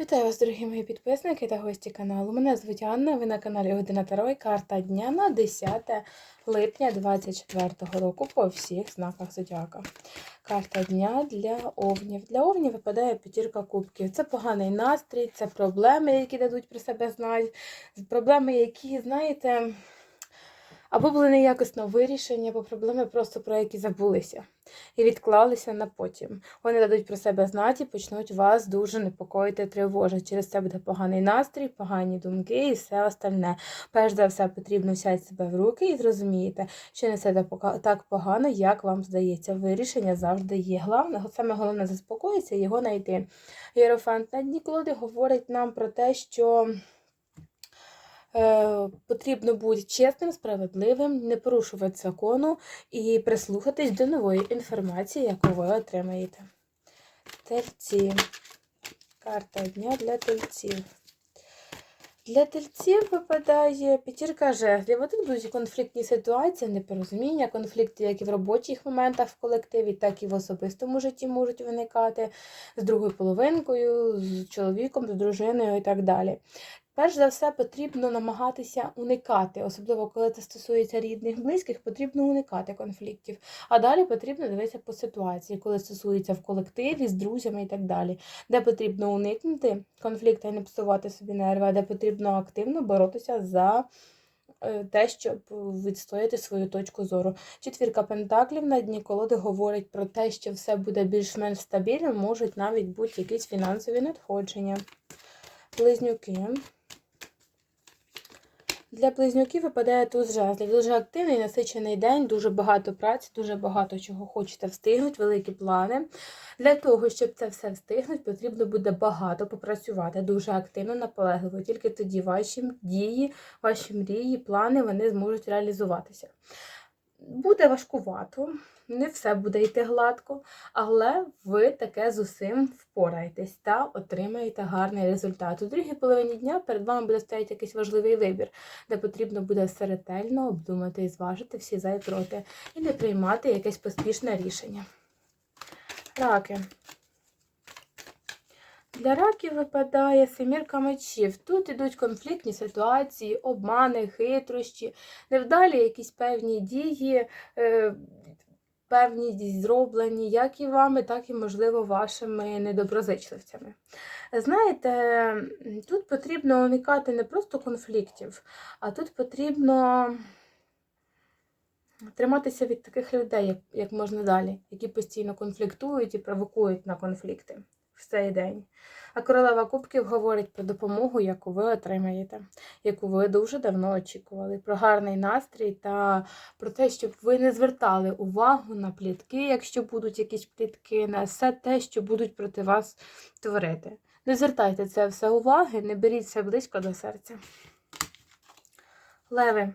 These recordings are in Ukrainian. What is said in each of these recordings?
Вітаю вас, дорогі мої підписники та гості каналу. Мене звуть Анна, ви на каналі Година Таро і карта дня на 10 липня 2024 року по всіх знаках зодіака. Карта дня для овнів. Для овнів випадає п'ятірка кубків. Це поганий настрій, це проблеми, які дадуть про себе знати. Проблеми, які, знаєте, або були неякісно вирішені, або проблеми просто про які забулися і відклалися на потім. Вони дадуть про себе знати і почнуть вас дуже непокоїти, тривожити. Через це буде поганий настрій, погані думки і все остальне. Перш за все, потрібно взяти себе в руки і зрозумієте, що не все так погано, як вам здається. Вирішення завжди є. Головне, саме головне заспокоїтися його знайти. Єрофант на дні говорить нам про те, що. Е, потрібно бути чесним, справедливим, не порушувати закону і прислухатись до нової інформації, яку ви отримаєте. Тельці. Карта дня для тельців. Для тельців випадає п'ятірка жезлів. Тут будуть конфліктні ситуації, непорозуміння, конфлікти, як і в робочих моментах в колективі, так і в особистому житті можуть виникати з другою половинкою, з чоловіком, з дружиною і так далі. Перш за все, потрібно намагатися уникати, особливо коли це стосується рідних, близьких, потрібно уникати конфліктів. А далі потрібно дивитися по ситуації, коли стосується в колективі, з друзями і так далі, де потрібно уникнути конфлікту і не псувати собі нерви, а де потрібно активно боротися за. Е, те, щоб відстояти свою точку зору. Четвірка пентаклів на дні колоди говорить про те, що все буде більш-менш стабільно, можуть навіть бути якісь фінансові надходження. Близнюки. Для близнюків випадає туз жезлів. Дуже активний, насичений день, дуже багато праці, дуже багато чого хочете встигнути, великі плани. Для того, щоб це все встигнути, потрібно буде багато попрацювати, дуже активно, наполегливо. Тільки тоді ваші дії, ваші мрії, плани вони зможуть реалізуватися. Буде важкувато, не все буде йти гладко, але ви таке з усім впораєтесь та отримаєте гарний результат. У другій половині дня перед вами буде стояти якийсь важливий вибір, де потрібно буде серетельно обдумати і зважити всі за і проти, і не приймати якесь поспішне рішення. Раки. Для раків випадає семірка мечів. Тут йдуть конфліктні ситуації, обмани, хитрощі, невдалі якісь певні дії, е, певні зроблені, як і вами, так і, можливо, вашими недоброзичливцями. Знаєте, тут потрібно уникати не просто конфліктів, а тут потрібно. Триматися від таких людей, як можна далі, які постійно конфліктують і провокують на конфлікти в цей день. А королева Кубків говорить про допомогу, яку ви отримаєте, яку ви дуже давно очікували, про гарний настрій та про те, щоб ви не звертали увагу на плітки, якщо будуть якісь плітки, на все те, що будуть проти вас творити. Не звертайте це все уваги, не беріть це близько до серця. Леви.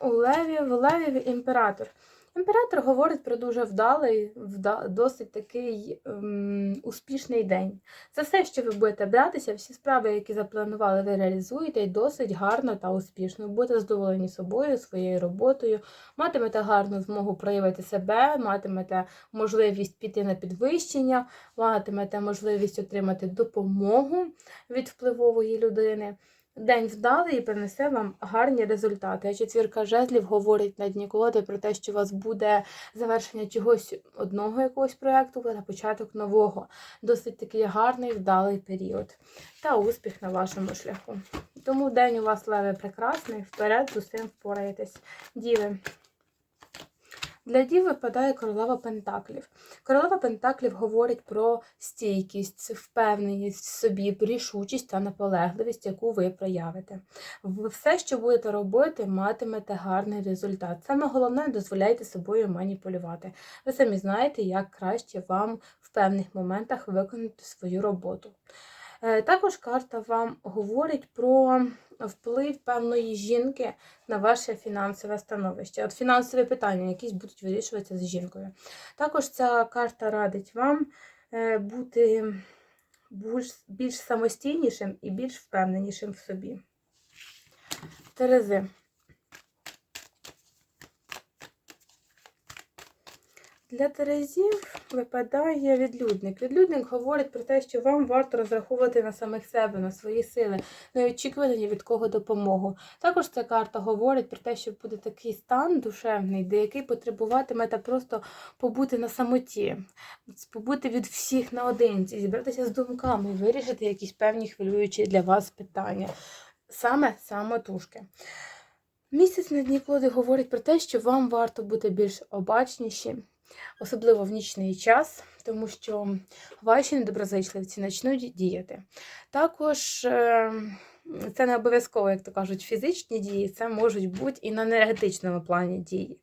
У Левів, Левів імператор. Імператор говорить про дуже вдалий, вда, досить такий ем, успішний день. За все, що ви будете братися, всі справи, які запланували, ви реалізуєте і досить гарно та успішно. Будете задоволені собою, своєю роботою, матимете гарну змогу проявити себе, матимете можливість піти на підвищення, матимете можливість отримати допомогу від впливової людини. День вдалий і принесе вам гарні результати. А четвірка жезлів говорить на дні колоди про те, що у вас буде завершення чогось одного якогось проєкту та початок нового. Досить такий гарний вдалий період та успіх на вашому шляху. Тому день у вас леве прекрасний, вперед з усім впораєтесь. Діви. Для дів випадає королева Пентаклів. Королева Пентаклів говорить про стійкість, впевненість в собі, рішучість та наполегливість, яку ви проявите. Все, що будете робити, матимете гарний результат. Саме головне, дозволяйте собою маніпулювати. Ви самі знаєте, як краще вам в певних моментах виконати свою роботу. Е, також карта вам говорить про вплив певної жінки на ваше фінансове становище. От фінансові питання, якісь будуть вирішуватися з жінкою. Також ця карта радить вам е, бути більш самостійнішим і більш впевненішим в собі. Терези. Для Терезів випадає відлюдник. Відлюдник говорить про те, що вам варто розраховувати на самих себе, на свої сили, не очікувати від кого допомогу. Також ця карта говорить про те, що буде такий стан душевний, де який потребуватимете просто побути на самоті, побути від всіх наодинці, зібратися з думками, вирішити якісь певні хвилюючі для вас питання. Саме самотужки. Місяць на дні колоди говорить про те, що вам варто бути більш обачніші, особливо в нічний час, тому що ваші недоброзичливці почнуть діяти. Також е, це не обов'язково, як то кажуть, фізичні дії, це можуть бути і на енергетичному плані дії.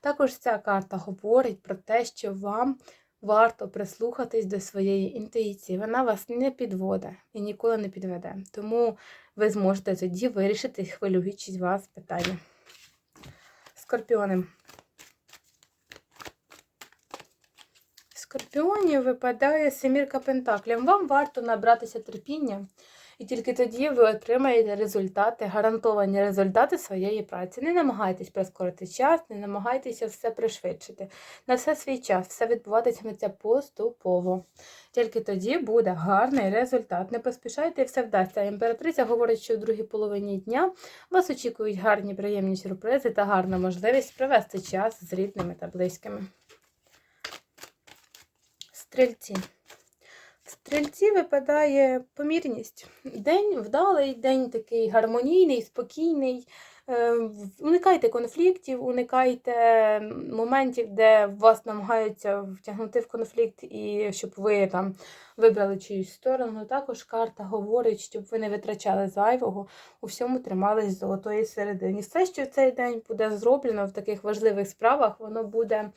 Також ця карта говорить про те, що вам варто прислухатись до своєї інтуїції. Вона вас не підводить і ніколи не підведе. Тому ви зможете тоді вирішити хвилюючі вас питання. Скорпіони. Скорпіонів випадає семірка пентаклів. Вам варто набратися терпіння, і тільки тоді ви отримаєте результати, гарантовані результати своєї праці. Не намагайтесь прискорити час, не намагайтеся все пришвидшити. На все свій час, все відбуватиметься поступово. Тільки тоді буде гарний результат. Не поспішайте і все вдасться. Імператриця говорить, що в другій половині дня вас очікують гарні приємні сюрпризи та гарна можливість провести час з рідними та близькими. Стрільці. В стрільці випадає помірність. День вдалий, день такий гармонійний, спокійний. Е, Уникайте конфліктів, уникайте моментів, де вас намагаються втягнути в конфлікт, і щоб ви там вибрали чиюсь сторону. Також карта говорить, щоб ви не витрачали зайвого, у всьому тримались золотої середини. Все, що в цей день буде зроблено в таких важливих справах, воно буде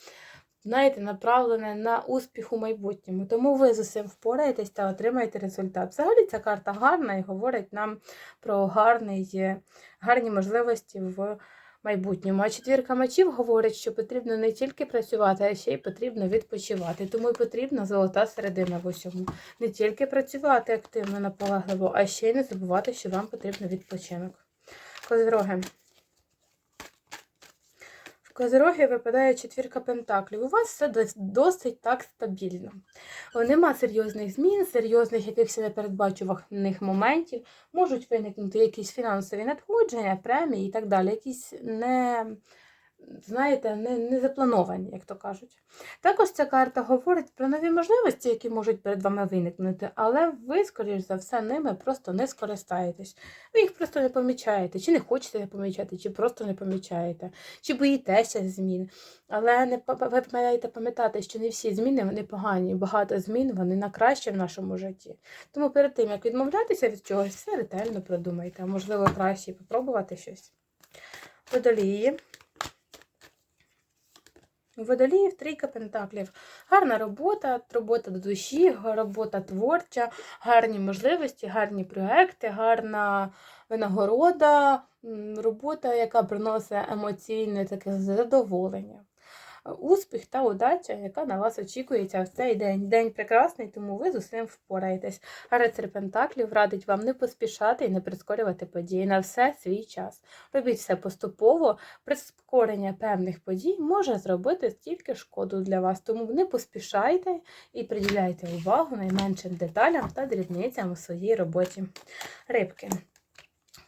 знаєте, направлене на успіх у майбутньому. Тому ви з усім впораєтесь та отримаєте результат. Взагалі ця карта гарна і говорить нам про гарний, гарні можливості в майбутньому. А четвірка мечів говорить, що потрібно не тільки працювати, а ще й потрібно відпочивати. Тому й потрібна золота середина в усьому. Не тільки працювати активно, наполегливо, а ще й не забувати, що вам потрібен відпочинок. Козироги. Козироги випадає четвірка пентаклів. У вас все досить так стабільно. Нема серйозних змін, серйозних якихось непередбачуваних моментів. Можуть виникнути якісь фінансові надходження, премії і так далі. Якісь не знаєте, не, не заплановані, як то кажуть. Також ця карта говорить про нові можливості, які можуть перед вами виникнути, але ви, скоріш за все, ними просто не скористаєтесь. Ви їх просто не помічаєте, чи не хочете не помічати, чи просто не помічаєте, чи боїтеся змін. Але не ви маєте пам'ятати, що не всі зміни вони погані, багато змін вони на краще в нашому житті. Тому перед тим, як відмовлятися від чогось, все ретельно продумайте, можливо, краще попробувати щось. Водолії. Водоліїв трійка пентаклів. Гарна робота, робота до душі, робота творча, гарні можливості, гарні проекти, гарна винагорода, робота, яка приносить емоційне таке задоволення успіх та удача, яка на вас очікується в цей день. День прекрасний, тому ви з усім впораєтесь. А рицар Пентаклів радить вам не поспішати і не прискорювати події на все свій час. Робіть все поступово, прискорення певних подій може зробити стільки шкоду для вас, тому не поспішайте і приділяйте увагу найменшим деталям та дрібницям у своїй роботі. Рибки.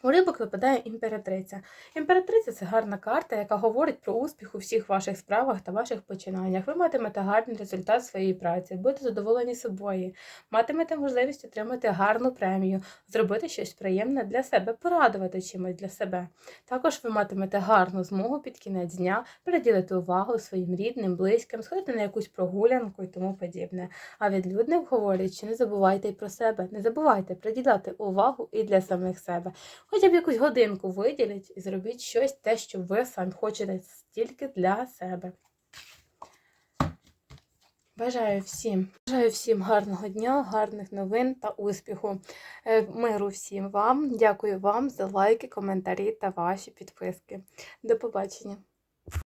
У рибок випадає імператриця. Імператриця це гарна карта, яка говорить про успіх у всіх ваших справах та ваших починаннях. Ви матимете гарний результат своєї праці, будете задоволені собою, матимете можливість отримати гарну премію, зробити щось приємне для себе, порадувати чимось для себе. Також ви матимете гарну змогу під кінець дня приділити увагу своїм рідним, близьким, сходити на якусь прогулянку і тому подібне. А відлюдник говорить, що не забувайте й про себе, не забувайте приділяти увагу і для самих себе. Хоча б якусь годинку виділіть і зробіть щось те, що ви самі хочете тільки для себе. Бажаю всім бажаю всім гарного дня, гарних новин та успіху. Е, миру всім вам. Дякую вам за лайки, коментарі та ваші підписки. До побачення!